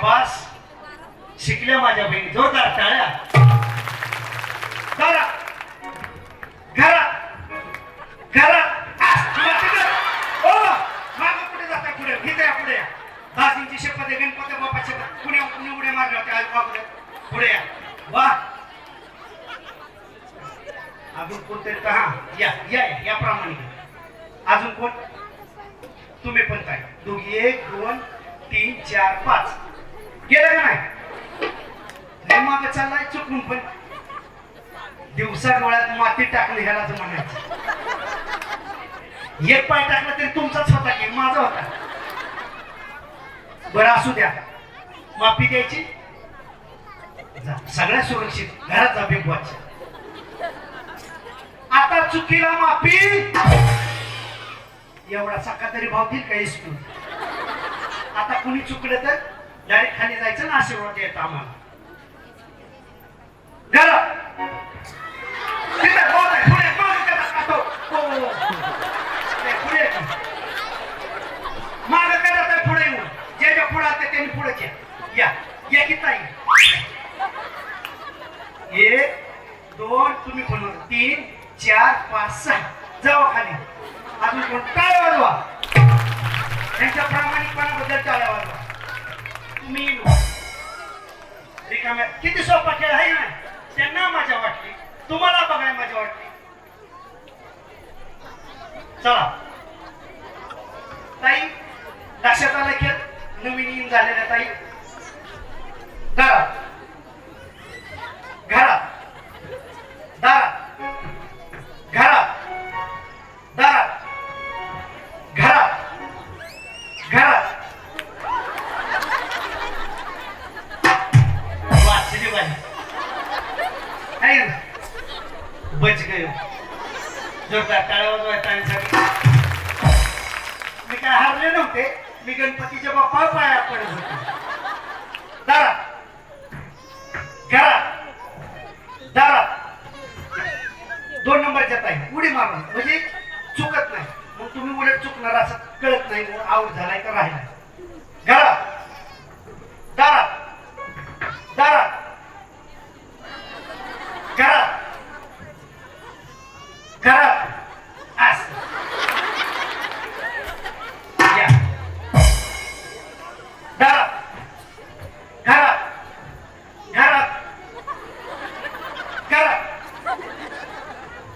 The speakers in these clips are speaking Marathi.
शबास शिकल्या माझ्या बहिणी. जोरदार टाळ्या. घरा घरा घरा ओ मागं पुढे जाता पुढे. इथे या पुढे या. दासींची शपथ आहे गणपती बाप्पा शपथ. पुण्या पुण्या उड्या मारल्या होत्या आज बापरे. पुढे या. वा. अजून कोणतरी का? हा या या या, या प्रामाणिक अजून कोण? तुम्ही पण काय दोघी एक दोन तीन चार पाच. गेलं का नाही? लय मागे चाललाय चुकून पण. दिवसा डोळ्यात माती टाकली ह्याला तर म्हणायचं. एक पाय टाकला तरी तुमचाच होता की माझा होता? बरं असू द्या. माफी द्यायची? सगळ्या सुरक्षित. घरात जा बिगवाच आता चुकीला माफी! एवढा सका तरी भाव देईल का इस्कूल आता कुणी चुकलं तर? डायरेक्ट खाली जायचं ना आशीर्वाद येत आम्हाला. घरात पुढे करा, आता. हो. पुढे. तर पुढे येऊन. जे जे पुढे आले त्यांनी पुढे घ्या या. या की ताई? एक दोन तुम्ही पण तीन चार पाच सहा. जाऊ खाली. अजून कोणता रिकाम्या किती सोपा खेळ आहे ना? त्यांना मजा वाटली. तुम्हाला बघायला मजा वाटली? चला. ताई लक्षात आलं खेळ? नवीन झालेल्या ताई. वाचली बाई आहे बच गयो। जोरदार टाळ्या वाजवाय मी काय हारले नव्हते मी गणपतीच्या बाप्पा पाया पडत होते. दारात घरात दारात दोन नंबरच्या ताई उडी मारून म्हणजे चुकत नाही. मग तुम्ही उलट चुकणार असं कळत नाही मग आऊट झालाय का राहिला. घरात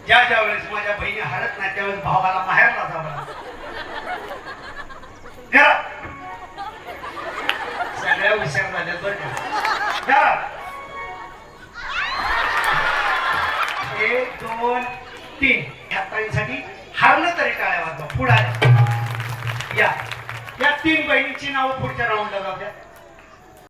ज्या ज्या वेळेस माझ्या बहिणी हरत नाही त्यावेळेस भावाला माहेरला जावं लागतं. सगळ्या हुशार झाल्या बरं का. एक दोन तीन. ह्या ताईंसाठी हारलं तरी टाळ्या वाजवा. पुढे या. या तीन बहिणीची नावं पुढच्या राऊंडला जाऊ द्या.